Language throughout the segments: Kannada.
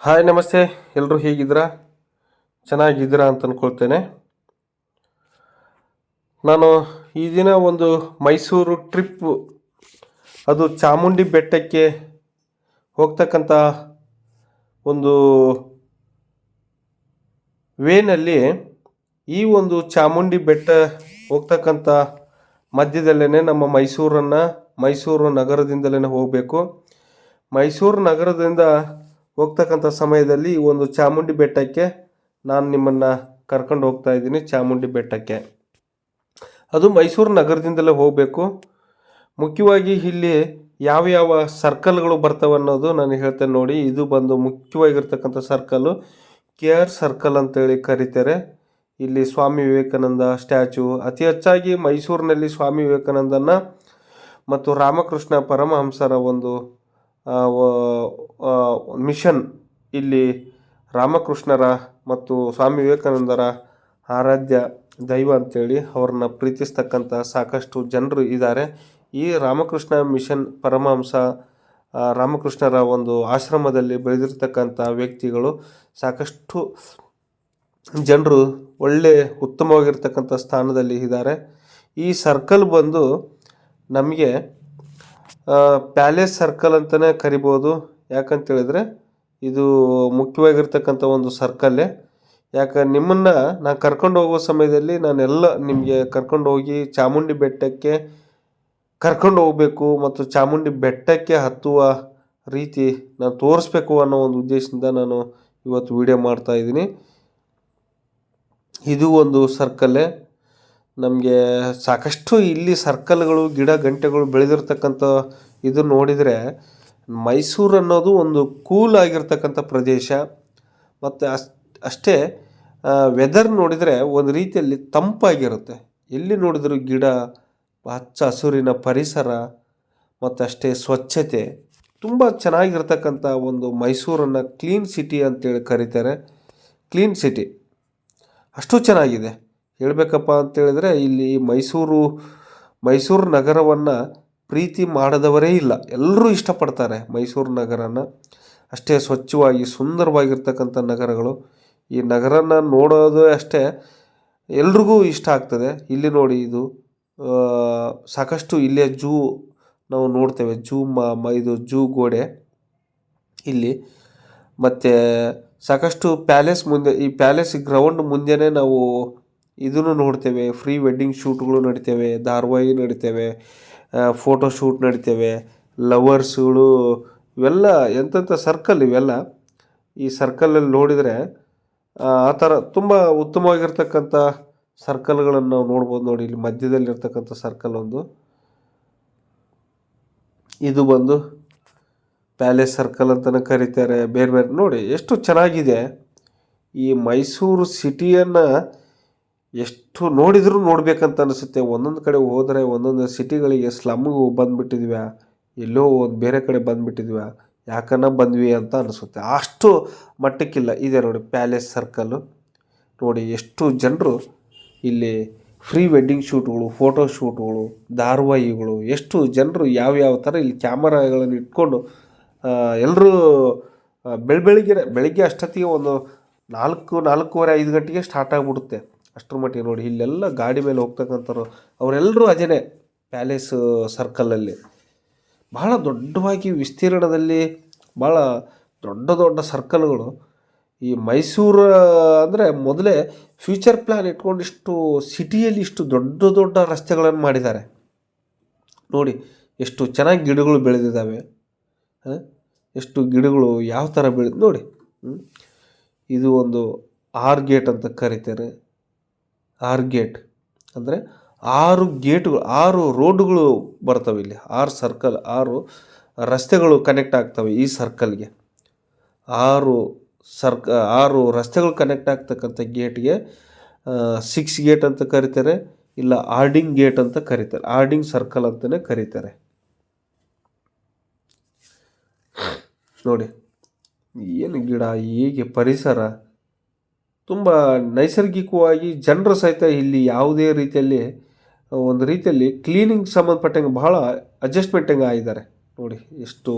ಹಾಯ್, ನಮಸ್ತೆ. ಎಲ್ಲರೂ ಹೇಗಿದ್ದೀರಾ? ಚೆನ್ನಾಗಿದ್ದೀರಾ ಅಂತ ಅಂದ್ಕೊಳ್ತೇನೆ ನಾನು ಈ ದಿನ ಒಂದು ಮೈಸೂರು ಟ್ರಿಪ್, ಅದು ಚಾಮುಂಡಿ ಬೆಟ್ಟಕ್ಕೆ ಹೋಗ್ತಕ್ಕಂಥ ಒಂದು ವೇನಲ್ಲಿ ಈ ಒಂದು ಚಾಮುಂಡಿ ಬೆಟ್ಟ ಹೋಗ್ತಕ್ಕಂಥ ಮಧ್ಯದಲ್ಲೇ ನಮ್ಮ ಮೈಸೂರನ್ನು, ಮೈಸೂರು ನಗರದಿಂದಲೇ ಹೋಗಬೇಕು. ಮೈಸೂರು ನಗರದಿಂದ ಹೋಗ್ತಕ್ಕಂಥ ಸಮಯದಲ್ಲಿ ಒಂದು ಚಾಮುಂಡಿ ಬೆಟ್ಟಕ್ಕೆ ನಾನು ನಿಮ್ಮನ್ನು ಕರ್ಕೊಂಡು ಹೋಗ್ತಾ ಇದ್ದೀನಿ, ಚಾಮುಂಡಿ ಬೆಟ್ಟಕ್ಕೆ. ಅದು ಮೈಸೂರು ನಗರದಿಂದಲೇ ಹೋಗಬೇಕು. ಮುಖ್ಯವಾಗಿ ಇಲ್ಲಿ ಯಾವ ಯಾವ ಸರ್ಕಲ್ಗಳು ಬರ್ತವೆ ಅನ್ನೋದು ನಾನು ಹೇಳ್ತೇನೆ ನೋಡಿ. ಇದು ಬಂದು ಮುಖ್ಯವಾಗಿರ್ತಕ್ಕಂಥ ಸರ್ಕಲ್ಲು ಕೆ ಆರ್ ಸರ್ಕಲ್ ಅಂತೇಳಿ ಕರೀತಾರೆ. ಇಲ್ಲಿ ಸ್ವಾಮಿ ವಿವೇಕಾನಂದ ಸ್ಟ್ಯಾಚು. ಅತಿ ಹೆಚ್ಚಾಗಿ ಮೈಸೂರಿನಲ್ಲಿ ಸ್ವಾಮಿ ವಿವೇಕಾನಂದನ ಮತ್ತು ರಾಮಕೃಷ್ಣ ಪರಮಹಂಸರ ಒಂದು ಮಿಷನ್ ಇಲ್ಲಿ ರಾಮಕೃಷ್ಣರ ಮತ್ತು ಸ್ವಾಮಿ ವಿವೇಕಾನಂದರ ಆರಾಧ್ಯ ದೈವ ಅಂತೇಳಿ ಅವ್ರನ್ನ ಪ್ರೀತಿಸ್ತಕ್ಕಂಥ ಸಾಕಷ್ಟು ಜನರು ಇದ್ದಾರೆ. ಈ ರಾಮಕೃಷ್ಣ ಮಿಷನ್ ಪರಮಹಂಸ ರಾಮಕೃಷ್ಣರ ಒಂದು ಆಶ್ರಮದಲ್ಲಿ ಬೆಳೆದಿರ್ತಕ್ಕಂಥ ವ್ಯಕ್ತಿಗಳು ಸಾಕಷ್ಟು ಜನರು ಒಳ್ಳೆ ಉತ್ತಮವಾಗಿರ್ತಕ್ಕಂಥ ಸ್ಥಾನದಲ್ಲಿ ಇದ್ದಾರೆ. ಈ ಸರ್ಕಲ್ ಬಂದು ನಮಗೆ ಪ್ಯಾಲೇಸ್ ಸರ್ಕಲ್ ಅಂತಲೇ ಕರಿಬೋದು. ಯಾಕಂತೇಳಿದರೆ ಇದು ಮುಖ್ಯವಾಗಿರ್ತಕ್ಕಂಥ ಒಂದು ಸರ್ಕಲ್ಲೇ. ಯಾಕೆ, ನಿಮ್ಮನ್ನು ನಾನು ಕರ್ಕೊಂಡು ಹೋಗೋ ಸಮಯದಲ್ಲಿ ನಾನೆಲ್ಲ ನಿಮಗೆ ಕರ್ಕೊಂಡು ಹೋಗಿ ಚಾಮುಂಡಿ ಬೆಟ್ಟಕ್ಕೆ ಕರ್ಕೊಂಡು ಹೋಗಬೇಕು ಮತ್ತು ಚಾಮುಂಡಿ ಬೆಟ್ಟಕ್ಕೆ ಹತ್ತುವ ರೀತಿ ನಾನು ತೋರಿಸ್ಬೇಕು ಅನ್ನೋ ಒಂದು ಉದ್ದೇಶದಿಂದ ನಾನು ಇವತ್ತು ವಿಡಿಯೋ ಮಾಡ್ತಾ ಇದ್ದೀನಿ. ಇದು ಒಂದು ಸರ್ಕಲ್ಲೇ. ನಮಗೆ ಸಾಕಷ್ಟು ಇಲ್ಲಿ ಸರ್ಕಲ್ಗಳು, ಗಿಡ ಗಂಟೆಗಳು ಬೆಳೆದಿರ್ತಕ್ಕಂಥ ಇದು ನೋಡಿದರೆ ಮೈಸೂರು ಅನ್ನೋದು ಒಂದು ಕೂಲ್ ಆಗಿರ್ತಕ್ಕಂಥ ಪ್ರದೇಶ. ಮತ್ತು ಅಸ್, ಅಷ್ಟೇ ವೆದರ್ ನೋಡಿದರೆ ಒಂದು ರೀತಿಯಲ್ಲಿ ತಂಪಾಗಿರುತ್ತೆ. ಎಲ್ಲಿ ನೋಡಿದರೂ ಗಿಡ, ಹಚ್ಚ ಹಸುರಿನ ಪರಿಸರ, ಮತ್ತು ಅಷ್ಟೇ ಸ್ವಚ್ಛತೆ. ತುಂಬ ಚೆನ್ನಾಗಿರ್ತಕ್ಕಂಥ ಒಂದು ಮೈಸೂರನ್ನು ಕ್ಲೀನ್ ಸಿಟಿ ಅಂತೇಳಿ ಕರೀತಾರೆ. ಕ್ಲೀನ್ ಸಿಟಿ ಅಷ್ಟು ಚೆನ್ನಾಗಿದೆ. ಹೇಳಬೇಕಪ್ಪ ಅಂತೇಳಿದರೆ ಇಲ್ಲಿ ಮೈಸೂರು ಮೈಸೂರು ನಗರವನ್ನು ಪ್ರೀತಿ ಮಾಡದವರೇ ಇಲ್ಲ. ಎಲ್ಲರೂ ಇಷ್ಟಪಡ್ತಾರೆ ಮೈಸೂರು ನಗರನ. ಅಷ್ಟೇ ಸ್ವಚ್ಛವಾಗಿ, ಸುಂದರವಾಗಿರ್ತಕ್ಕಂಥ ನಗರಗಳು. ಈ ನಗರನ ನೋಡೋದು ಅಷ್ಟೇ ಎಲ್ರಿಗೂ ಇಷ್ಟ ಆಗ್ತದೆ. ಇಲ್ಲಿ ನೋಡಿ ಇದು ಸಾಕಷ್ಟು ಇಲ್ಲೇ ಜೂ ನಾವು ನೋಡ್ತೇವೆ. ಜೂ ಮ ಇದು ಜೂ ಗೋಡೆ. ಇಲ್ಲಿ ಮತ್ತು ಸಾಕಷ್ಟು ಪ್ಯಾಲೇಸ್ ಮುಂದೆ, ಈ ಪ್ಯಾಲೇಸ್ ಗ್ರೌಂಡ್ ಮುಂದೆನೇ ನಾವು ಇದನ್ನು ನೋಡ್ತೇವೆ. ಫ್ರೀ ವೆಡ್ಡಿಂಗ್ ಶೂಟ್ಗಳು ನಡಿತೇವೆ ಧಾರಾವಾಹಿ ನಡಿತೇವೆ ಫೋಟೋ ಶೂಟ್ ನಡಿತೇವೆ ಲವರ್ಸ್ಗಳು ಇವೆಲ್ಲ ಎಂಥೆಂಥ ಸರ್ಕಲ್ ಇವೆಲ್ಲ, ಈ ಸರ್ಕಲಲ್ಲಿ ನೋಡಿದರೆ, ಆ ಥರ ತುಂಬ ಉತ್ತಮವಾಗಿರ್ತಕ್ಕಂಥ ಸರ್ಕಲ್ಗಳನ್ನು ನಾವು ನೋಡ್ಬೋದು ನೋಡಿ. ಇಲ್ಲಿ ಮಧ್ಯದಲ್ಲಿರ್ತಕ್ಕಂಥ ಸರ್ಕಲ್ ಒಂದು. ಇದು ಬಂದು ಪ್ಯಾಲೇಸ್ ಸರ್ಕಲ್ ಅಂತಲೇ ಕರೀತಾರೆ. ಬೇರೆ ಬೇರೆ ನೋಡಿ, ಎಷ್ಟು ಚೆನ್ನಾಗಿದೆ. ಈ ಮೈಸೂರು ಸಿಟಿಯನ್ನು ಎಷ್ಟು ನೋಡಿದರೂ ನೋಡಬೇಕಂತ ಅನಿಸುತ್ತೆ. ಒಂದೊಂದು ಕಡೆ ಹೋದರೆ ಒಂದೊಂದು ಸಿಟಿಗಳಿಗೆ ಸ್ಲಮ್ಗೆ ಬಂದುಬಿಟ್ಟಿದ್ವ್ಯಾ. ಎಲ್ಲೋ ಒಂದು ಬೇರೆ ಕಡೆ ಬಂದುಬಿಟ್ಟಿದ್ವ್ಯಾ. ಯಾಕನ್ನ ಬಂದ್ವಿ ಅಂತ ಅನಿಸುತ್ತೆ. ಅಷ್ಟು ಮಟ್ಟಕ್ಕಿಲ್ಲ. ಇದೆ ನೋಡಿ, ಪ್ಯಾಲೇಸ್ ಸರ್ಕಲ್ಲು ನೋಡಿ, ಎಷ್ಟು ಜನರು ಇಲ್ಲಿ ಫ್ರೀ ವೆಡ್ಡಿಂಗ್ ಶೂಟ್ಗಳು, ಫೋಟೋ ಶೂಟ್ಗಳು, ಧಾರಾವಾಹಿಗಳು, ಎಷ್ಟು ಜನರು ಯಾವ್ಯಾವ ಥರ ಇಲ್ಲಿ ಕ್ಯಾಮರಾಗಳನ್ನು ಇಟ್ಕೊಂಡು ಎಲ್ಲರೂ ಬೆಳ ಬೆಳಗ್ಗೆ ಬೆಳಗ್ಗೆ ಅಷ್ಟೊತ್ತಿಗೆ ಒಂದು ನಾಲ್ಕು, ನಾಲ್ಕೂವರೆ, ಐದು ಗಂಟೆಗೆ ಸ್ಟಾರ್ಟ್ ಆಗಿಬಿಡುತ್ತೆ. ಅಷ್ಟರ ಮಟ್ಟಿಗೆ ನೋಡಿ, ಇಲ್ಲೆಲ್ಲ ಗಾಡಿ ಮೇಲೆ ಹೋಗ್ತಕ್ಕಂಥವ್ರು ಅವರೆಲ್ಲರೂ ಅದೇನೆ ಪ್ಯಾಲೇಸ್ ಸರ್ಕಲಲ್ಲಿ. ಬಹಳ ದೊಡ್ಡವಾಗಿ ವಿಸ್ತೀರ್ಣದಲ್ಲಿ ಭಾಳ ದೊಡ್ಡ ದೊಡ್ಡ ಸರ್ಕಲ್ಗಳು. ಈ ಮೈಸೂರು ಅಂದರೆ ಮೊದಲೇ ಫ್ಯೂಚರ್ ಪ್ಲ್ಯಾನ್ ಇಟ್ಕೊಂಡು ಇಷ್ಟು ಸಿಟಿಯಲ್ಲಿ ಇಷ್ಟು ದೊಡ್ಡ ದೊಡ್ಡ ರಸ್ತೆಗಳನ್ನು ಮಾಡಿದ್ದಾರೆ. ನೋಡಿ, ಎಷ್ಟು ಚೆನ್ನಾಗಿ ಗಿಡಗಳು ಬೆಳೆದಿದ್ದಾವೆ? ಎಷ್ಟು ಗಿಡಗಳು ಯಾವ ಥರ ಬೆಳೆ, ನೋಡಿ? ಇದು ಒಂದು ಆರ್ ಗೇಟ್ ಅಂತ ಕರೀತಾರೆ ಆರ್ ಗೇಟ್. ಅಂದರೆ ಆರು ಗೇಟ್ಗಳು, ಆರು ರೋಡ್ಗಳು ಬರ್ತವೆ ಇಲ್ಲಿ. ಆರು ಸರ್ಕಲ್, ಆರು ರಸ್ತೆಗಳು ಕನೆಕ್ಟ್ ಆಗ್ತವೆ ಈ ಸರ್ಕಲ್ಗೆ. ಆರು ಸರ್ಕ, ಆರು ರಸ್ತೆಗಳು ಕನೆಕ್ಟ್ ಆಗ್ತಕ್ಕಂಥ ಗೇಟ್ಗೆ ಸಿಕ್ಸ್ ಗೇಟ್ ಅಂತ ಕರೀತಾರೆ, ಇಲ್ಲ ಆರ್ಡಿಂಗ್ ಗೇಟ್ ಅಂತ ಕರೀತಾರೆ. ಆರ್ಡಿಂಗ್ ಸರ್ಕಲ್ ಅಂತಲೇ ಕರೀತಾರೆ. ನೋಡಿ, ಏನು ಗಿಡ, ಹೇಗೆ ಪರಿಸರ. ತುಂಬ ನೈಸರ್ಗಿಕವಾಗಿ ಜನರು ಸಹಿತ ಇಲ್ಲಿ ಯಾವುದೇ ರೀತಿಯಲ್ಲಿ, ಒಂದು ರೀತಿಯಲ್ಲಿ ಕ್ಲೀನಿಂಗ್ ಸಂಬಂಧಪಟ್ಟಂಗೆ ಬಹಳ ಅಡ್ಜಸ್ಟ್ಮೆಂಟಂಗೆ ಆಗಿದ್ದಾರೆ. ನೋಡಿ, ಎಷ್ಟು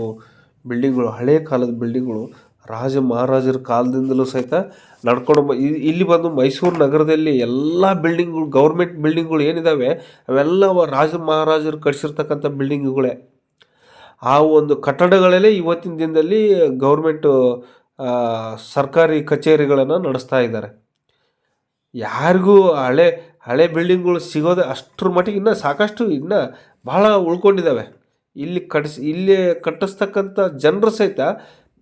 ಬಿಲ್ಡಿಂಗ್ಗಳು ಹಳೆಯ ಕಾಲದ ಬಿಲ್ಡಿಂಗ್ಗಳು ರಾಜ ಮಹಾರಾಜರ ಕಾಲದಿಂದಲೂ ಸಹಿತ ನಡ್ಕೊಂಡು ಇಲ್ಲಿ ಬಂದು ಮೈಸೂರು ನಗರದಲ್ಲಿ ಎಲ್ಲ ಬಿಲ್ಡಿಂಗ್ಗಳು ಗೌರ್ಮೆಂಟ್ ಬಿಲ್ಡಿಂಗ್ಗಳು ಏನಿದಾವೆ, ಅವೆಲ್ಲ ಅವ ರಾಜ ಮಹಾರಾಜರು ಕಟ್ಸಿರ್ತಕ್ಕಂಥ ಬಿಲ್ಡಿಂಗ್ಗಳೇ ಆ ಒಂದು ಕಟ್ಟಡಗಳಲ್ಲೇ ಇವತ್ತಿನ ದಿನದಲ್ಲಿ ಗೌರ್ಮೆಂಟು ಸರ್ಕಾರಿ ಕಚೇರಿಗಳನ್ನು ನಡೆಸ್ತಾ ಇದ್ದಾರೆ. ಯಾರಿಗೂ ಹಳೆ ಹಳೆ ಬಿಲ್ಡಿಂಗ್ಗಳು ಸಿಗೋದೇ ಅಷ್ಟ್ರ ಮಟ್ಟಿಗೆ ಇನ್ನೂ ಸಾಕಷ್ಟು ಇನ್ನೂ ಭಾಳ ಉಳ್ಕೊಂಡಿದ್ದಾವೆ ಇಲ್ಲಿ ಕಟ್ಸ್, ಇಲ್ಲಿ ಕಟ್ಟಿಸ್ತಕ್ಕಂಥ ಜನರು ಸಹಿತ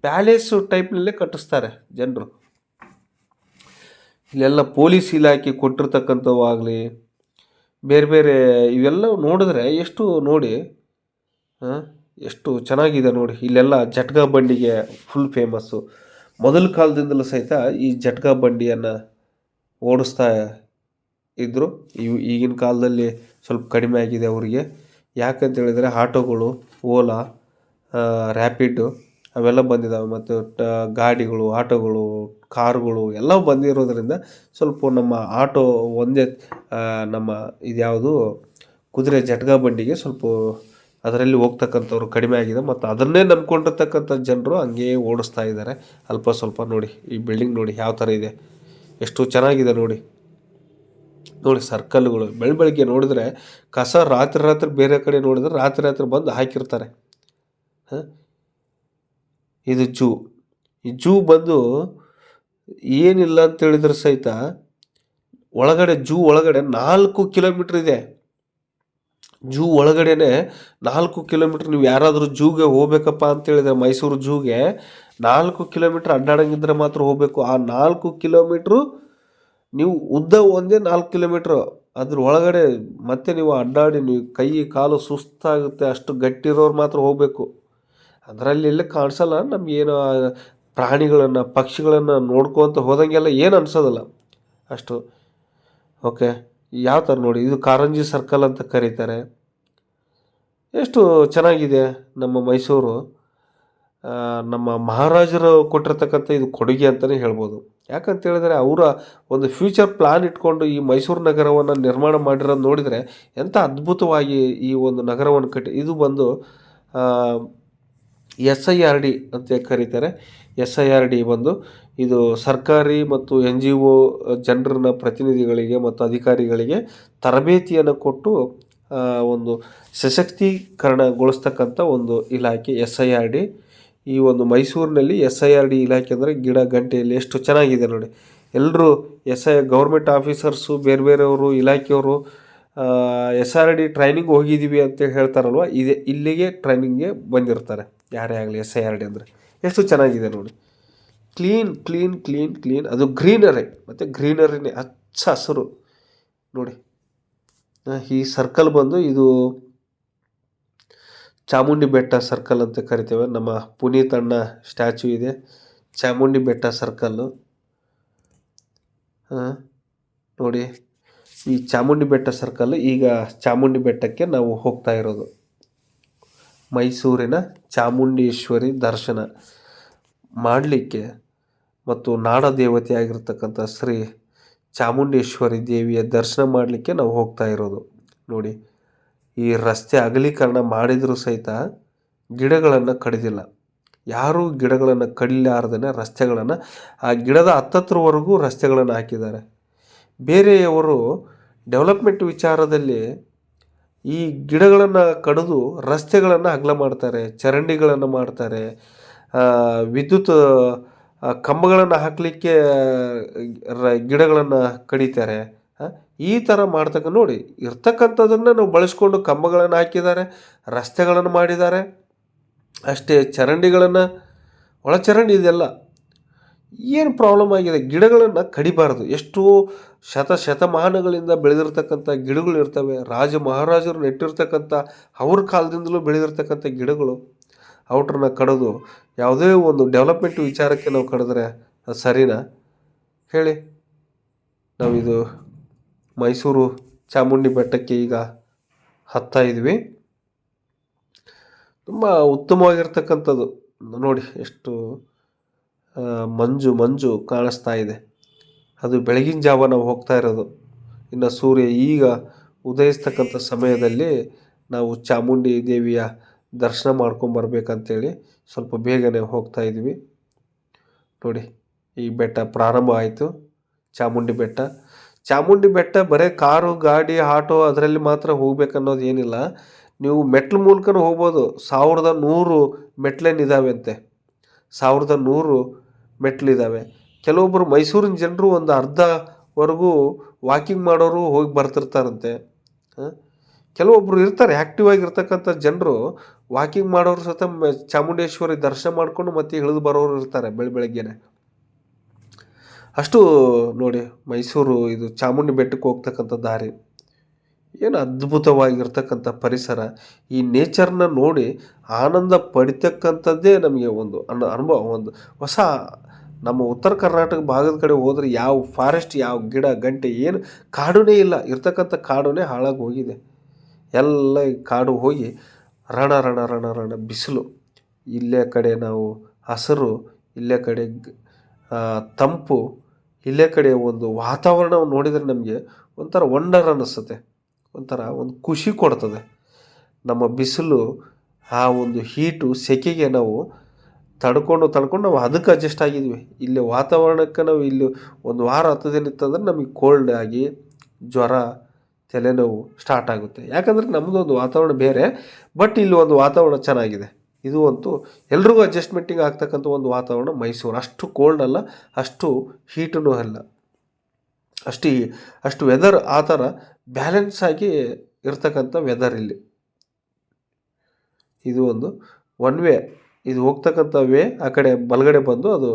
ಪ್ಯಾಲೇಸು ಟೈಪ್ನಲ್ಲೇ ಕಟ್ಟಿಸ್ತಾರೆ ಜನರು. ಇಲ್ಲೆಲ್ಲ ಪೊಲೀಸ್ ಇಲಾಖೆ ಕೊಟ್ಟಿರ್ತಕ್ಕಂಥವು ಆಗಲಿ ಬೇರೆ ಬೇರೆ ಇವೆಲ್ಲ ನೋಡಿದ್ರೆ ಎಷ್ಟು ನೋಡಿ ಎಷ್ಟು ಚೆನ್ನಾಗಿದೆ ನೋಡಿ. ಇಲ್ಲೆಲ್ಲ ಜಟ್ಕಾ ಬಂಡಿಗೆ ಫುಲ್ ಫೇಮಸ್ಸು ಮೊದಲ ಕಾಲದಿಂದಲೂ ಸಹಿತ ಈ ಜಟ್ಕ ಬಂಡಿಯನ್ನು ಓಡಿಸ್ತಾ ಇದ್ದರು ಇವು ಈಗಿನ ಕಾಲದಲ್ಲಿ ಸ್ವಲ್ಪ ಕಡಿಮೆ ಆಗಿದೆ ಅವರಿಗೆ. ಯಾಕಂತ ಹೇಳಿದರೆ ಆಟೋಗಳು, ಓಲಾ ರ್ಯಾಪಿಡ್ ಅವೆಲ್ಲ ಬಂದಿದ್ದಾವೆ ಮತ್ತು ಟ, ಗಾಡಿಗಳು, ಆಟೋಗಳು, ಕಾರುಗಳು ಎಲ್ಲ ಬಂದಿರೋದರಿಂದ ಸ್ವಲ್ಪ ನಮ್ಮ ಆಟೋ ಒಂದೇ ನಮ್ಮ ಇದ್ಯಾವುದು ಕುದುರೆ ಜಟ್ಕಾ ಬಂಡಿಗೆ ಸ್ವಲ್ಪ ಅದರಲ್ಲಿ ಹೋಗ್ತಕ್ಕಂಥವ್ರು ಕಡಿಮೆ ಆಗಿದೆ. ಮತ್ತು ಅದನ್ನೇ ನಂಬ್ಕೊಂಡಿರ್ತಕ್ಕಂಥ ಜನರು ಹಂಗೆ ಓಡಿಸ್ತಾ ಇದ್ದಾರೆ. ಅಲ್ಪ ಸ್ವಲ್ಪ ನೋಡಿ, ಈ ಬಿಲ್ಡಿಂಗ್ ನೋಡಿ ಯಾವ ಥರ ಇದೆ. ಎಷ್ಟು ಚೆನ್ನಾಗಿದೆ ನೋಡಿ. ನೋಡಿ ಸರ್ಕಲ್ಗಳು. ಬೆಳ ಬೆಳಗ್ಗೆ ನೋಡಿದ್ರೆ ಕಸ ರಾತ್ರಿ ರಾತ್ರಿ ಬೇರೆ ಕಡೆ ನೋಡಿದ್ರೆ ರಾತ್ರಿ ರಾತ್ರಿ ಬಂದು ಹಾಕಿರ್ತಾರೆ. ಹಾಂ? ಇದು ಜೂ. ಈ ಜೂ ಬಂದು ಏನಿಲ್ಲ ಅಂತೇಳಿದ್ರೆ ಸಹಿತ ಒಳಗಡೆ, ಜೂ ಒಳಗಡೆ ನಾಲ್ಕು ಕಿಲೋಮೀಟ್ರ್ ಇದೆ. ಜೂ ಒಳಗಡೆನೆ ನಾಲ್ಕು ಕಿಲೋಮೀಟ್ರ್ ನೀವು ಯಾರಾದರೂ ಜೂಗೆ ಹೋಗ್ಬೇಕಪ್ಪ ಅಂತ ಹೇಳಿದ್ರೆ ಮೈಸೂರು ಜೂಗೆ ನಾಲ್ಕು ಕಿಲೋಮೀಟ್ರ್ ಅಡ್ಡಾಡಂಗಿದ್ರೆ ಮಾತ್ರ ಹೋಗಬೇಕು. ಆ ನಾಲ್ಕು ಕಿಲೋಮೀಟ್ರು ನೀವು ಉದ್ದ ಒಂದೇ ನಾಲ್ಕು ಕಿಲೋಮೀಟ್ರ್. ಅದ್ರ ಒಳಗಡೆ ಮತ್ತೆ ನೀವು ಅಡ್ಡಾಡಿ ನೀವು ಕೈ ಕಾಲು ಸುಸ್ತಾಗುತ್ತೆ, ಅಷ್ಟು ಗಟ್ಟಿರೋರು ಮಾತ್ರ ಹೋಗಬೇಕು. ಅದರಲ್ಲಿ ಎಲ್ಲ ಕಾಣಿಸಲ್ಲ ನಮಗೇನು ಪ್ರಾಣಿಗಳನ್ನು, ಪಕ್ಷಿಗಳನ್ನು ನೋಡ್ಕೊತ ಹೋದಂಗೆಲ್ಲ ಏನು ಅನ್ಸೋದಿಲ್ಲ. ಅಷ್ಟು. ಓಕೆ ಯಾವ ಥರ ನೋಡಿ, ಇದು ಕಾರಂಜಿ ಸರ್ಕಲ್ ಅಂತ ಕರೀತಾರೆ. ಎಷ್ಟು ಚೆನ್ನಾಗಿದೆ ನಮ್ಮ ಮೈಸೂರು. ನಮ್ಮ ಮಹಾರಾಜರು ಕೊಟ್ಟಿರ್ತಕ್ಕಂಥ ಇದು ಕೊಡುಗೆ ಅಂತಲೇ ಹೇಳ್ಬೋದು. ಯಾಕಂತ ಹೇಳಿದ್ರೆ ಅವರ ಒಂದು ಫ್ಯೂಚರ್ ಪ್ಲಾನ್ ಇಟ್ಕೊಂಡು ಈ ಮೈಸೂರು ನಗರವನ್ನು ನಿರ್ಮಾಣ ಮಾಡಿರೋದು ನೋಡಿದರೆ ಎಂಥ ಅದ್ಭುತವಾಗಿ ಈ ಒಂದು ನಗರವನ್ನು ಕಟ್ಟಿ, ಇದು ಬಂದು ಎಸ್ ಐ ಆರ್ ಡಿ ಅಂತ ಕರೀತಾರೆ. ಎಸ್ ಐ ಆರ್ ಡಿ ಬಂದು ಇದು ಸರ್ಕಾರಿ ಮತ್ತು ಎನ್ ಜಿ ಒ ಜನರನ್ನ ಪ್ರತಿನಿಧಿಗಳಿಗೆ ಮತ್ತು ಅಧಿಕಾರಿಗಳಿಗೆ ತರಬೇತಿಯನ್ನು ಕೊಟ್ಟು ಒಂದು ಸಶಕ್ತೀಕರಣಗೊಳಿಸ್ತಕ್ಕಂಥ ಒಂದು ಇಲಾಖೆ ಎಸ್ ಐ ಆರ್ ಡಿ ಈ ಒಂದು ಮೈಸೂರಿನಲ್ಲಿ ಎಸ್ ಐ ಆರ್ ಡಿ ಇಲಾಖೆ ಅಂದರೆ ಗಿಡ ಗಂಟೆಯಲ್ಲಿ ಎಷ್ಟು ಚೆನ್ನಾಗಿದೆ ನೋಡಿ. ಎಲ್ಲರೂ ಎಸ್ ಐ ಗೌರ್ಮೆಂಟ್ ಆಫೀಸರ್ಸು, ಬೇರೆ ಬೇರೆಯವರು, ಇಲಾಖೆಯವರು ಎಸ್ ಆರ್ ಡಿ ಟ್ರೈನಿಂಗ್ ಹೋಗಿದ್ದೀವಿ ಅಂತ ಹೇಳ್ತಾರಲ್ವ, ಇದೆ ಇಲ್ಲಿಗೆ ಟ್ರೈನಿಂಗ್ಗೆ ಬಂದಿರ್ತಾರೆ. ಯಾರೇ ಆಗಲಿ ಎಸ್ ಐ ಆರ್ ಡಿ ಅಂದರೆ. ಎಷ್ಟು ಚೆನ್ನಾಗಿದೆ ನೋಡಿ. ಕ್ಲೀನ್ ಕ್ಲೀನ್ ಕ್ಲೀನ್ ಕ್ಲೀನ್ ಅದು ಗ್ರೀನರಿ ಮತ್ತು ಗ್ರೀನರಿನೇ ಹಚ್ಚ ಹಸಿರು. ನೋಡಿ. ಈ ಸರ್ಕಲ್ ಬಂದು ಇದು ಚಾಮುಂಡಿ ಬೆಟ್ಟ ಸರ್ಕಲ್ ಅಂತ ಕರಿತೇವೆ. ನಮ್ಮ ಪುನೀತ್ ಅಣ್ಣ ಇದೆ. ಚಾಮುಂಡಿ ಬೆಟ್ಟ ಸರ್ಕಲ್ಲು ಹಾಂ ನೋಡಿ. ಈ ಚಾಮುಂಡಿ ಬೆಟ್ಟ ಸರ್ಕಲ್ ಈಗ ಚಾಮುಂಡಿ ಬೆಟ್ಟಕ್ಕೆ ನಾವು ಹೋಗ್ತಾ ಇರೋದು. ಮೈಸೂರಿನ ಚಾಮುಂಡೇಶ್ವರಿ ದರ್ಶನ ಮಾಡಲಿಕ್ಕೆ ಮತ್ತು ನಾಡ ದೇವತೆಯಾಗಿರ್ತಕ್ಕಂಥ ಶ್ರೀ ಚಾಮುಂಡೇಶ್ವರಿ ದೇವಿಯ ದರ್ಶನ ಮಾಡಲಿಕ್ಕೆ ನಾವು ಹೋಗ್ತಾ ಇರೋದು. ನೋಡಿ, ಈ ರಸ್ತೆ ಅಗಲೀಕರಣ ಮಾಡಿದರೂ ಸಹಿತ ಗಿಡಗಳನ್ನು ಕಡಿದಿಲ್ಲ. ಯಾರೂ ಗಿಡಗಳನ್ನು ಕಡಿಲಾರ್ದೇ ರಸ್ತೆಗಳನ್ನು, ಆ ಗಿಡದ ಹತ್ತತ್ರವರೆಗೂ ರಸ್ತೆಗಳನ್ನು ಹಾಕಿದ್ದಾರೆ. ಬೇರೆಯವರು ಡೆವಲಪ್ಮೆಂಟ್ ವಿಚಾರದಲ್ಲಿ ಈ ಗಿಡಗಳನ್ನು ಕಡಿದು ರಸ್ತೆಗಳನ್ನು ಅಗಲ ಮಾಡ್ತಾರೆ, ಚರಂಡಿಗಳನ್ನು ಮಾಡ್ತಾರೆ ವಿದ್ಯುತ್ ಕಂಬಗಳನ್ನು ಹಾಕಲಿಕ್ಕೆ ರ, ಗಿಡಗಳನ್ನು ಕಡಿತಾರೆ ಈ ಥರ ಮಾಡ್ತಕ್ಕ, ನೋಡಿ ಇರ್ತಕ್ಕಂಥದ್ದನ್ನು ನಾವು ಬಳಸ್ಕೊಂಡು ಕಂಬಗಳನ್ನು ಹಾಕಿದ್ದಾರೆ, ರಸ್ತೆಗಳನ್ನು ಮಾಡಿದ್ದಾರೆ. ಅಷ್ಟೇ, ಚರಂಡಿಗಳನ್ನು ಒಳಚರಂಡಿ ಇದೆಲ್ಲ ಏನು ಪ್ರಾಬ್ಲಮ್ ಆಗಿದೆ? ಗಿಡಗಳನ್ನು ಕಡಿಬಾರದು. ಎಷ್ಟೋ ಶತ ಶತಮಾನಗಳಿಂದ ಬೆಳೆದಿರ್ತಕ್ಕಂಥ ಗಿಡಗಳು ಇರ್ತವೆ. ರಾಜ ಮಹಾರಾಜರು ನೆಟ್ಟಿರ್ತಕ್ಕಂಥ, ಅವ್ರ ಕಾಲದಿಂದಲೂ ಬೆಳೆದಿರ್ತಕ್ಕಂಥ ಗಿಡಗಳು ಔಟ್ರನ್ನ ಕಡಿದು, ಯಾವುದೇ ಒಂದು ಡೆವಲಪ್ಮೆಂಟ್ ವಿಚಾರಕ್ಕೆ ನಾವು ಕಡಿದ್ರೆ ಅದು ಸರಿನಾ? ಹೇಳಿ. ನಾವಿದು ಮೈಸೂರು ಚಾಮುಂಡಿ ಬೆಟ್ಟಕ್ಕೆ ಈಗ ಹತ್ತಾ ಇದ್ವಿ. ತುಂಬ ಉತ್ತಮವಾಗಿರ್ತಕ್ಕಂಥದ್ದು. ನೋಡಿ, ಎಷ್ಟು ಮಂಜು ಮಂಜು ಕಾಣಿಸ್ತಾ ಇದೆ. ಅದು ಬೆಳಗಿನ ಜಾವ ನಾವು ಹೋಗ್ತಾ ಇರೋದು. ಇನ್ನು ಸೂರ್ಯ ಈಗ ಉದಯಿಸ್ತಕ್ಕಂಥ ಸಮಯದಲ್ಲಿ ನಾವು ಚಾಮುಂಡಿ ದೇವಿಯ ದರ್ಶನ ಮಾಡ್ಕೊಂಬರ್ಬೇಕಂತೇಳಿ ಸ್ವಲ್ಪ ಬೇಗನೆ ಹೋಗ್ತಾ ಇದ್ವಿ. ನೋಡಿ, ಈ ಬೆಟ್ಟ ಪ್ರಾರಂಭ ಆಯಿತು. ಚಾಮುಂಡಿ ಬೆಟ್ಟ. ಚಾಮುಂಡಿ ಬೆಟ್ಟ ಬರೀ ಕಾರು, ಗಾಡಿ, ಆಟೋ ಅದರಲ್ಲಿ ಮಾತ್ರ ಹೋಗ್ಬೇಕನ್ನೋದು ಏನಿಲ್ಲ. ನೀವು ಮೆಟ್ಲು ಮೂಲಕನೂ ಹೋಗ್ಬೋದು. ಸಾವಿರದ ನೂರು ಮೆಟ್ಲೇನಿದ್ದಾವೆ ಅಂತೆ. ಸಾವಿರದ ನೂರು ಮೆಟ್ಲಿದ್ದಾವೆ ಕೆಲವೊಬ್ಬರು ಮೈಸೂರಿನ ಜನರು ಒಂದು ಅರ್ಧವರೆಗೂ ವಾಕಿಂಗ್ ಮಾಡೋರು ಹೋಗಿ ಬರ್ತಿರ್ತಾರಂತೆ. ಕೆಲವೊಬ್ಬರು ಇರ್ತಾರೆ ಆ್ಯಕ್ಟಿವ್ ಆಗಿರ್ತಕ್ಕಂಥ ಜನರು ವಾಕಿಂಗ್ ಮಾಡೋರು ಸತ ಚಾಮುಂಡೇಶ್ವರಿ ದರ್ಶನ ಮಾಡಿಕೊಂಡು ಮತ್ತೆ ಇಳಿದು ಬರೋರು ಇರ್ತಾರೆ ಬೆಳ ಬೆಳಗ್ಗೆನೆ. ಅಷ್ಟು ನೋಡಿ ಮೈಸೂರು ಇದು ಚಾಮುಂಡಿ ಬೆಟ್ಟಕ್ಕೆ ಹೋಗ್ತಕ್ಕಂಥ ದಾರಿ. ಏನು ಅದ್ಭುತವಾಗಿರ್ತಕ್ಕಂಥ ಪರಿಸರ ಈ ನೇಚರ್ನ ನೋಡಿ ಆನಂದ ಪಡಿತಕ್ಕಂಥದ್ದೇ ನಮಗೆ ಒಂದು ಅನ್ನ ಅನುಭವ, ಒಂದು ಹೊಸ ನಮ್ಮ ಉತ್ತರ ಕರ್ನಾಟಕ ಭಾಗದ ಕಡೆ ಹೋದರೆ ಯಾವ ಫಾರೆಸ್ಟ್ ಯಾವ ಗಿಡ, ಗಂಟೆ ಏನು ಕಾಡುನೇ ಇಲ್ಲ. ಇರ್ತಕ್ಕಂಥ ಕಾಡುನೇ ಹಾಳಾಗಿ ಹೋಗಿದೆ. ಎಲ್ಲ ಕಾಡು ಹೋಗಿ ರಣ ರಣ ರಣ ರಣ ಬಿಸಿಲು. ಇಲ್ಲೇ ಕಡೆ ನಾವು ಹಸಿರು, ಇಲ್ಲೇ ಕಡೆ ತಂಪು, ಇಲ್ಲೇ ಕಡೆ ಒಂದು ವಾತಾವರಣವನ್ನು ನೋಡಿದರೆ ನಮಗೆ ಒಂಥರ ವಂಡರ್ ಅನ್ನಿಸುತ್ತೆ. ಒಂಥರ ಒಂದು ಖುಷಿ ಕೊಡ್ತದೆ. ನಮ್ಮ ಬಿಸಿಲು ಆ ಒಂದು ಹೀಟು ಸೆಕೆಗೆ ನಾವು ತಡ್ಕೊಂಡು ತಡ್ಕೊಂಡು ನಾವು ಅದಕ್ಕೆ ಅಡ್ಜಸ್ಟ್ ಆಗಿದ್ವಿ. ಇಲ್ಲಿ ವಾತಾವರಣಕ್ಕೆ ನಾವು ಇಲ್ಲಿ ಒಂದು ವಾರ ಹತ್ತು ದಿನ ಇತ್ತಂದ್ರೆ ನಮಗೆ ಕೋಲ್ಡ್ ಆಗಿ ಜ್ವರ, ತಲೆನೋವು ಸ್ಟಾರ್ಟ್ ಆಗುತ್ತೆ. ಯಾಕಂದರೆ ನಮ್ಮದು ಒಂದು ವಾತಾವರಣ ಬೇರೆ ಬಟ್ ಇಲ್ಲಿ ಒಂದು ವಾತಾವರಣ ಚೆನ್ನಾಗಿದೆ. ಇದು ಅಂತೂ ಎಲ್ರಿಗೂ ಅಡ್ಜಸ್ಟ್ಮೆಂಟಿಂಗ್ ಆಗ್ತಕ್ಕಂಥ ಒಂದು ವಾತಾವರಣ ಮೈಸೂರು. ಅಷ್ಟು ಕೋಲ್ಡ್ ಅಲ್ಲ, ಅಷ್ಟು ಹೀಟೂ ಅಲ್ಲ. ಅಷ್ಟು ಅಷ್ಟು ವೆದರ್ ಆ ಥರ ಬ್ಯಾಲೆನ್ಸ್ ಆಗಿ ಇರ್ತಕ್ಕಂಥ ವೆದರ್ ಇಲ್ಲಿ. ಇದು ಒಂದು ಒನ್ ವೇ ಇದು ಹೋಗ್ತಕ್ಕಂಥ ವೇ ಆ ಕಡೆ ಬಲಗಡೆ ಬಂದು ಅದು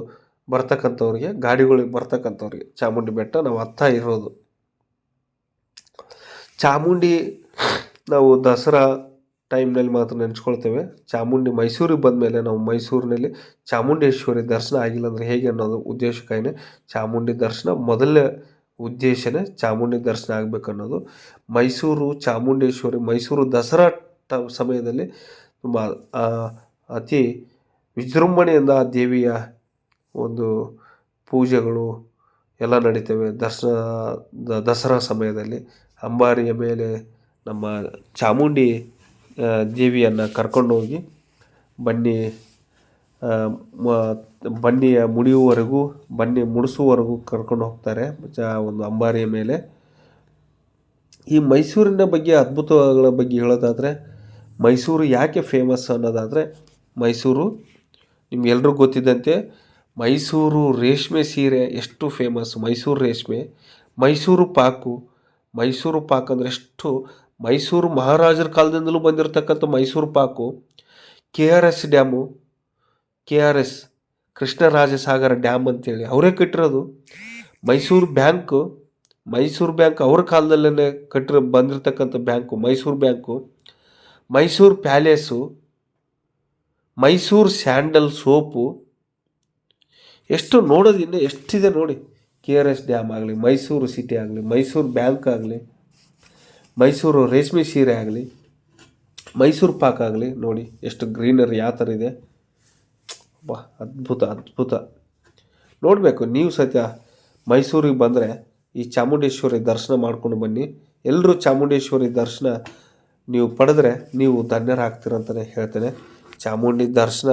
ಬರ್ತಕ್ಕಂಥವ್ರಿಗೆ, ಗಾಡಿಗಳಿಗೆ ಬರ್ತಕ್ಕಂಥವ್ರಿಗೆ. ಚಾಮುಂಡಿ ಬೆಟ್ಟ ನಾವು ಹತ್ತ ಇರೋದು. ಚಾಮುಂಡಿ ನಾವು ದಸರಾ ಟೈಮ್ನಲ್ಲಿ ಮಾತ್ರ ನೆನೆಸ್ಕೊಳ್ತೇವೆ. ಚಾಮುಂಡಿ ಮೈಸೂರಿಗೆ ಬಂದಮೇಲೆ ನಾವು ಮೈಸೂರಿನಲ್ಲಿ ಚಾಮುಂಡೇಶ್ವರಿ ದರ್ಶನ ಆಗಿಲ್ಲ ಅಂದರೆ ಹೇಗೆ ಅನ್ನೋದು ಉದ್ದೇಶಕ್ಕಾಗಿಯೇ ಚಾಮುಂಡಿ ದರ್ಶನ ಮೊದಲನೇ ಉದ್ದೇಶನೇ ಚಾಮುಂಡಿ ದರ್ಶನ ಆಗಬೇಕು ಅನ್ನೋದು ಮೈಸೂರು ಚಾಮುಂಡೇಶ್ವರಿ, ಮೈಸೂರು ದಸರಾ ಟ ಸಮಯದಲ್ಲಿ ತುಂಬ ಅತಿ ವಿಜೃಂಭಣೆಯಿಂದ ಆ ದೇವಿಯ ಒಂದು ಪೂಜೆಗಳು ಎಲ್ಲ ನಡೀತವೆ. ದರ್ಶನ ದಸರಾ ಸಮಯದಲ್ಲಿ ಅಂಬಾರಿಯ ಮೇಲೆ ನಮ್ಮ ಚಾಮುಂಡಿ ದೇವಿಯನ್ನು ಕರ್ಕೊಂಡೋಗಿ ಬನ್ನಿ. ಬನ್ನಿಯ ಮುಡಿಯುವವರೆಗೂ, ಬನ್ನಿ ಮುಡಿಸುವವರೆಗೂ ಕರ್ಕೊಂಡು ಹೋಗ್ತಾರೆ ಚ ಒಂದು ಅಂಬಾರಿಯ ಮೇಲೆ. ಈ ಮೈಸೂರಿನ ಬಗ್ಗೆ ಅದ್ಭುತಗಳ ಬಗ್ಗೆ ಹೇಳೋದಾದರೆ, ಮೈಸೂರು ಯಾಕೆ ಫೇಮಸ್ ಅನ್ನೋದಾದರೆ, ಮೈಸೂರು, ನಿಮ್ಗೆಲ್ರಿಗೂ ಗೊತ್ತಿದ್ದಂತೆ, ಮೈಸೂರು ರೇಷ್ಮೆ ಸೀರೆ ಎಷ್ಟು ಫೇಮಸ್ ಮೈಸೂರು ರೇಷ್ಮೆ, ಮೈಸೂರು ಪಾಕು, ಮೈಸೂರು ಪಾಕ್ ಅಂದರೆ ಎಷ್ಟು, ಮೈಸೂರು ಮಹಾರಾಜರ ಕಾಲದಿಂದಲೂ ಬಂದಿರತಕ್ಕಂಥ Mysore pak, K R S dam K R S Krishnarajasagara dam ಅಂತೇಳಿ. ಅವರೇ ಕಟ್ಟಿರೋದು. ಮೈಸೂರು ಬ್ಯಾಂಕು, ಮೈಸೂರು ಬ್ಯಾಂಕ್ ಅವ್ರ ಕಾಲದಲ್ಲೇ ಕಟ್ಟಿರ, ಬಂದಿರತಕ್ಕಂಥ bank, Mysore bank. Mysore palace, Mysore sandal soap. ಎಷ್ಟು ನೋಡೋದು ಎಷ್ಟಿದೆ ನೋಡಿ. ಕೆ ಆರ್ ಎಸ್ ಡ್ಯಾಮ್ ಆಗಲಿ, ಮೈಸೂರು ಸಿಟಿ ಆಗಲಿ, ಮೈಸೂರು ಬ್ಯಾಂಕ್ ಆಗಲಿ, ಮೈಸೂರು ರೇಷ್ಮೆ ಸೀರೆ ಆಗಲಿ, ಮೈಸೂರು ಪಾಕ್ ಆಗಲಿ ನೋಡಿ, ಎಷ್ಟು ಗ್ರೀನರಿ ಯಾವ ಥರ ಇದೆ. ಬಾ, ಅದ್ಭುತ ಅದ್ಭುತ. ನೋಡಬೇಕು, ನೀವು ಸತ್ಯ ಮೈಸೂರಿಗೆ ಬಂದರೆ ಈ ಚಾಮುಂಡೇಶ್ವರಿ ದರ್ಶನ ಮಾಡ್ಕೊಂಡು ಬನ್ನಿ. ಎಲ್ಲರೂ ಚಾಮುಂಡೇಶ್ವರಿ ದರ್ಶನ ನೀವು ಪಡೆದ್ರೆ ನೀವು ಧನ್ಯರಾಗ್ತೀರಂತಲೇ ಹೇಳ್ತೇನೆ. ಚಾಮುಂಡಿ ದರ್ಶನ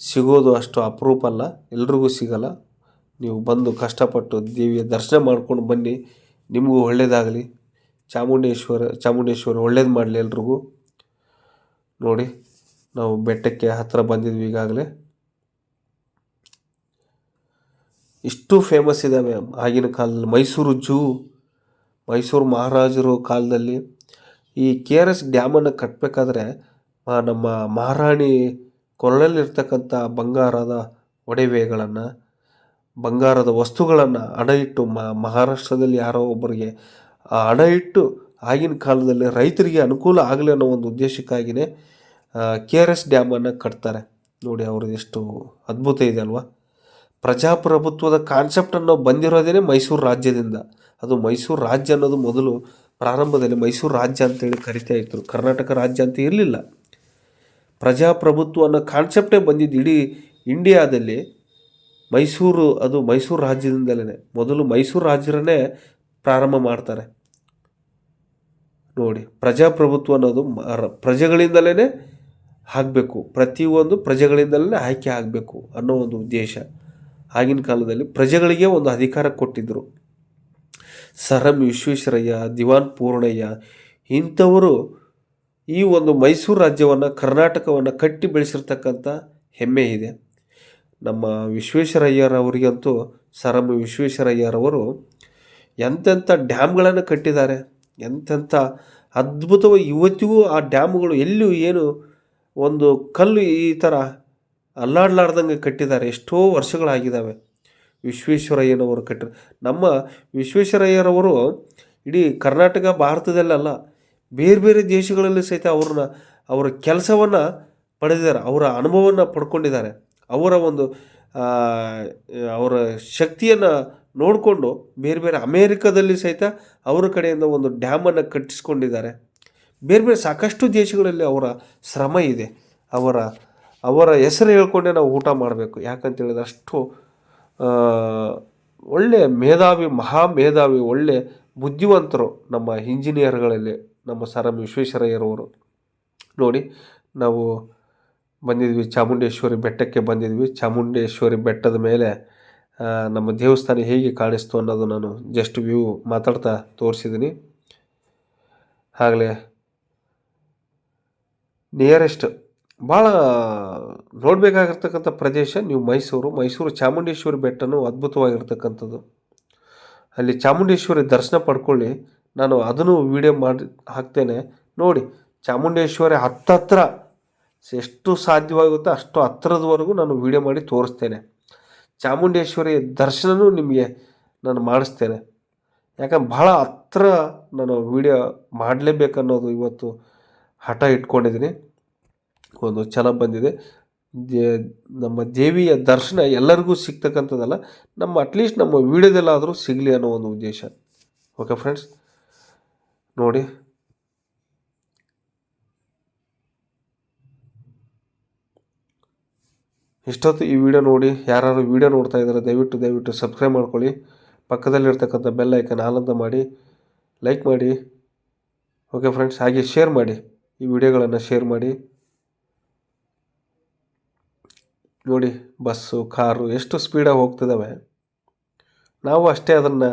ಸಿಗೋದು ಅಷ್ಟು ಅಪರೂಪ ಅಲ್ಲ, ಎಲ್ರಿಗೂ ಸಿಗಲ್ಲ. ನೀವು ಬಂದು ಕಷ್ಟಪಟ್ಟು ದೇವಿಯ ದರ್ಶನ ಮಾಡ್ಕೊಂಡು ಬನ್ನಿ. ನಿಮಗೂ ಒಳ್ಳೇದಾಗಲಿ. ಚಾಮುಂಡೇಶ್ವರ, ಚಾಮುಂಡೇಶ್ವರಿ ಒಳ್ಳೇದು ಮಾಡಲಿ ಎಲ್ರಿಗೂ. ನೋಡಿ. ನಾವು ಬೆಟ್ಟಕ್ಕೆ ಹತ್ತಿರ ಬಂದಿದ್ವಿ ಈಗಾಗಲೇ. ಇಷ್ಟು ಫೇಮಸ್ ಇದ್ದಾವೆ ಆಗಿನ ಕಾಲದಲ್ಲಿ. ಮೈಸೂರು ಜೂ, ಮೈಸೂರು ಮಹಾರಾಜರು ಕಾಲದಲ್ಲಿ. ಈ ಕೆ ಆರ್ ಎಸ್ ಡ್ಯಾಮನ್ನು ಕಟ್ಟಬೇಕಾದ್ರೆ ನಮ್ಮ ಮಹಾರಾಣಿ ಕೊರಳಲ್ಲಿರ್ತಕ್ಕಂಥ ಬಂಗಾರದ ಒಡವೆಗಳನ್ನು, ಬಂಗಾರದ ವಸ್ತುಗಳನ್ನು ಅಡ ಇಟ್ಟು ಮಹಾರಾಷ್ಟ್ರದಲ್ಲಿ ಯಾರೋ ಒಬ್ಬರಿಗೆ ಆ ಹಣ ಇಟ್ಟು ಆಗಿನ ಕಾಲದಲ್ಲಿ ರೈತರಿಗೆ ಅನುಕೂಲ ಆಗಲಿ ಅನ್ನೋ ಒಂದು ಉದ್ದೇಶಕ್ಕಾಗಿಯೇ ಕೆ ಆರ್ ಎಸ್ ಡ್ಯಾಮನ್ನು ಕಟ್ತಾರೆ. ನೋಡಿ ಅವ್ರದ್ದು ಎಷ್ಟು ಅದ್ಭುತ ಇದೆ ಅಲ್ವಾ? ಪ್ರಜಾಪ್ರಭುತ್ವದ ಕಾನ್ಸೆಪ್ಟ್ ಅನ್ನೋ ಬಂದಿರೋದೇ ಮೈಸೂರು ರಾಜ್ಯದಿಂದ. ಅದು ಮೈಸೂರು ರಾಜ್ಯ ಅನ್ನೋದು ಮೊದಲು ಪ್ರಾರಂಭದಲ್ಲಿ ಮೈಸೂರು ರಾಜ್ಯ ಅಂತೇಳಿ ಕರಿತಾ ಇತ್ತು ಕರ್ನಾಟಕ ರಾಜ್ಯ ಅಂತ ಇರಲಿಲ್ಲ. ಪ್ರಜಾಪ್ರಭುತ್ವ ಅನ್ನೋ ಕಾನ್ಸೆಪ್ಟೇ ಬಂದಿದ್ದು ಇಡೀ ಇಂಡಿಯಾದಲ್ಲಿ ಮೈಸೂರು, ಅದು ಮೈಸೂರು ರಾಜ್ಯದಿಂದಲೇ ಮೊದಲು ಮೈಸೂರು ರಾಜ್ಯರನ್ನೇ ಪ್ರಾರಂಭ ಮಾಡ್ತಾರೆ. ನೋಡಿ, ಪ್ರಜಾಪ್ರಭುತ್ವ ಅನ್ನೋದು ಪ್ರಜೆಗಳಿಂದಲೇ ಆಗಬೇಕು ಪ್ರತಿಯೊಂದು ಪ್ರಜೆಗಳಿಂದಲೇ ಆಯ್ಕೆ ಆಗಬೇಕು ಅನ್ನೋ ಒಂದು ಉದ್ದೇಶ. ಆಗಿನ ಕಾಲದಲ್ಲಿ ಪ್ರಜೆಗಳಿಗೆ ಒಂದು ಅಧಿಕಾರ ಕೊಟ್ಟಿದ್ದರು ಸರ್ ಎಂ ವಿಶ್ವೇಶ್ವರಯ್ಯ, ದಿವಾನ್ ಪೂರ್ಣಯ್ಯ ಇಂಥವರು ಈ ಒಂದು ಮೈಸೂರು ರಾಜ್ಯವನ್ನು, ಕರ್ನಾಟಕವನ್ನು ಕಟ್ಟಿ ಬೆಳೆಸಿರ್ತಕ್ಕಂಥ ಹೆಮ್ಮೆ ಇದೆ. ನಮ್ಮ ವಿಶ್ವೇಶ್ವರಯ್ಯರವರಿಗಂತೂ, ಸರ್ ಎಂ ವಿಶ್ವೇಶ್ವರಯ್ಯರವರು ಎಂತೆಂಥ ಡ್ಯಾಮ್ಗಳನ್ನು ಕಟ್ಟಿದ್ದಾರೆ. ಎಂತೆಂಥ ಅದ್ಭುತವಾಗಿ ಇವತ್ತಿಗೂ ಆ ಡ್ಯಾಮ್ಗಳು ಎಲ್ಲೂ ಏನು ಒಂದು ಕಲ್ಲು ಈ ಥರ ಅಲ್ಲಾಡ್ಲಾರ್ದಂಗೆ ಕಟ್ಟಿದ್ದಾರೆ. ಎಷ್ಟೋ ವರ್ಷಗಳಾಗಿದ್ದಾವೆ. ವಿಶ್ವೇಶ್ವರಯ್ಯನವರು ಕಟ್ಟಿ ನಮ್ಮ ವಿಶ್ವೇಶ್ವರಯ್ಯರವರು ಇಡೀ ಕರ್ನಾಟಕ ಭಾರತದಲ್ಲಲ್ಲ ಬೇರೆ ಬೇರೆ ದೇಶಗಳಲ್ಲಿ ಸಹಿತ ಅವ್ರನ್ನ, ಅವರ ಕೆಲಸವನ್ನು ಪಡೆದಿದ್ದಾರೆ. ಅವರ ಅನುಭವವನ್ನು ಪಡ್ಕೊಂಡಿದ್ದಾರೆ. ಅವರ ಒಂದು ಅವರ ಶಕ್ತಿಯನ್ನು ನೋಡಿಕೊಂಡು ಬೇರೆ ಬೇರೆ ಅಮೇರಿಕದಲ್ಲಿ ಸಹಿತ ಅವರ ಕಡೆಯಿಂದ ಒಂದು ಡ್ಯಾಮನ್ನು ಕಟ್ಟಿಸ್ಕೊಂಡಿದ್ದಾರೆ. ಬೇರೆ ಬೇರೆ ಸಾಕಷ್ಟು ದೇಶಗಳಲ್ಲಿ ಅವರ ಶ್ರಮ ಇದೆ. ಅವರ ಅವರ ಹೆಸರು ಹೇಳ್ಕೊಂಡೇ ನಾವು ಊಟ ಮಾಡಬೇಕು. ಯಾಕಂತ ಹೇಳಿದ್ರೆ ಅಷ್ಟು ಒಳ್ಳೆಯ ಮೇಧಾವಿ, ಮಹಾ ಮೇಧಾವಿ, ಒಳ್ಳೆ ಬುದ್ಧಿವಂತರು ನಮ್ಮ ಇಂಜಿನಿಯರ್ಗಳಲ್ಲಿ, ನಮ್ಮ ಸರ್ ಎಂ ವಿಶ್ವೇಶ್ವರಯ್ಯರವರು. ನೋಡಿ, ನಾವು ಬಂದಿದ್ವಿ ಚಾಮುಂಡೇಶ್ವರಿ ಬೆಟ್ಟಕ್ಕೆ ಬಂದಿದ್ವಿ. ಚಾಮುಂಡೇಶ್ವರಿ ಬೆಟ್ಟದ ಮೇಲೆ ನಮ್ಮ ದೇವಸ್ಥಾನ ಹೇಗೆ ಕಾಣಿಸ್ತು ಅನ್ನೋದು ನಾನು ಜಸ್ಟ್ ವ್ಯೂ ಮಾತಾಡ್ತಾ ತೋರಿಸಿದ್ದೀನಿ. ಆಗಲೇ ನಿಯರೆಸ್ಟ್ ಭಾಳ ನೋಡಬೇಕಾಗಿರ್ತಕ್ಕಂಥ ಪ್ರದೇಶ ನೀವು ಮೈಸೂರು. ಮೈಸೂರು ಚಾಮುಂಡೇಶ್ವರಿ ಬೆಟ್ಟನೂ ಅದ್ಭುತವಾಗಿರ್ತಕ್ಕಂಥದ್ದು. ಅಲ್ಲಿ ಚಾಮುಂಡೇಶ್ವರಿ ದರ್ಶನ ಪಡ್ಕೊಳ್ಳಿ. ನಾನು ಅದನ್ನು ವಿಡಿಯೋ ಮಾಡಿ ಹಾಕ್ತೇನೆ. ನೋಡಿ, ಚಾಮುಂಡೇಶ್ವರಿ ಹತ್ತತ್ರ ಎಷ್ಟು ಸಾಧ್ಯವಾಗುತ್ತೋ ಅಷ್ಟು ಹತ್ತಿರದವರೆಗೂ ನಾನು ವಿಡಿಯೋ ಮಾಡಿ ತೋರಿಸ್ತೇನೆ. ಚಾಮುಂಡೇಶ್ವರಿ ದರ್ಶನನೂ ನಿಮಗೆ ನಾನು ಮಾಡಿಸ್ತೇನೆ. ಯಾಕಂದ್ರೆ ಭಾಳ ಹತ್ರ ನಾನು ವಿಡಿಯೋ ಮಾಡಲೇಬೇಕನ್ನೋದು ಇವತ್ತು ಹಠ ಇಟ್ಕೊಂಡಿದ್ದೀನಿ. ಒಂದು ಛಲ ಬಂದಿದೆ. ದೇ ನಮ್ಮ ದೇವಿಯ ದರ್ಶನ ಎಲ್ಲರಿಗೂ ಸಿಗ್ತಕ್ಕಂಥದ್ದಲ್ಲ, ನಮ್ಮ ಅಟ್ಲೀಸ್ಟ್ ನಮ್ಮ ವೀಡಿಯೋದಲ್ಲಾದರೂ ಸಿಗಲಿ ಅನ್ನೋ ಒಂದು ಉದ್ದೇಶ. ಓಕೆ ಫ್ರೆಂಡ್ಸ್ ನೋಡಿ. ಇಷ್ಟೊತ್ತು ಈ ವಿಡಿಯೋ ನೋಡಿ ಯಾರು ವಿಡಿಯೋ ನೋಡ್ತಾ ಇದ್ದಾರೆ, ದಯವಿಟ್ಟು ದಯವಿಟ್ಟು ಸಬ್ಸ್ಕ್ರೈಬ್ ಮಾಡ್ಕೊಳ್ಳಿ. ಪಕ್ಕದಲ್ಲಿರ್ತಕ್ಕಂಥ ಬೆಲ್ ಐಕನ್ ಆನಂದ ಮಾಡಿ ಲೈಕ್ ಮಾಡಿ. ಓಕೆ ಫ್ರೆಂಡ್ಸ್ ಹಾಗೆ ಶೇರ್ ಮಾಡಿ. ಈ ವಿಡಿಯೋಗಳನ್ನು ಶೇರ್ ಮಾಡಿ. ನೋಡಿ ಬಸ್ಸು ಕಾರು ಎಷ್ಟು ಸ್ಪೀಡಾಗಿ ಹೋಗ್ತಿದ್ದಾವೆ ನಾವು ಅಷ್ಟೇ ಅದನ್ನು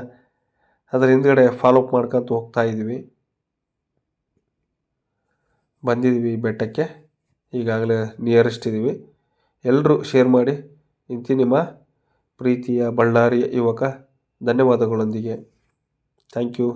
ಅದರ ಹಿಂದ್ಗಡೆ ಫಾಲೋಅಪ್ ಮಾಡ್ಕೊತ ಹೋಗ್ತಾ ಇದ್ದೀವಿ. ಬಂದಿದ್ದೀವಿ ಬೆಟ್ಟಕ್ಕೆ. ಈಗಾಗಲೇ ನಿಯರೆಸ್ಟ್ ಇದ್ದೀವಿ ಎಲ್ಲರೂ ಶೇರ್ ಮಾಡಿ. ಇಂತಿ ನಿಮ್ಮ ಪ್ರೀತಿಯ ಬಳ್ಳಾರಿಯ ಯುವಕ, ಧನ್ಯವಾದಗಳೊಂದಿಗೆ. Thank you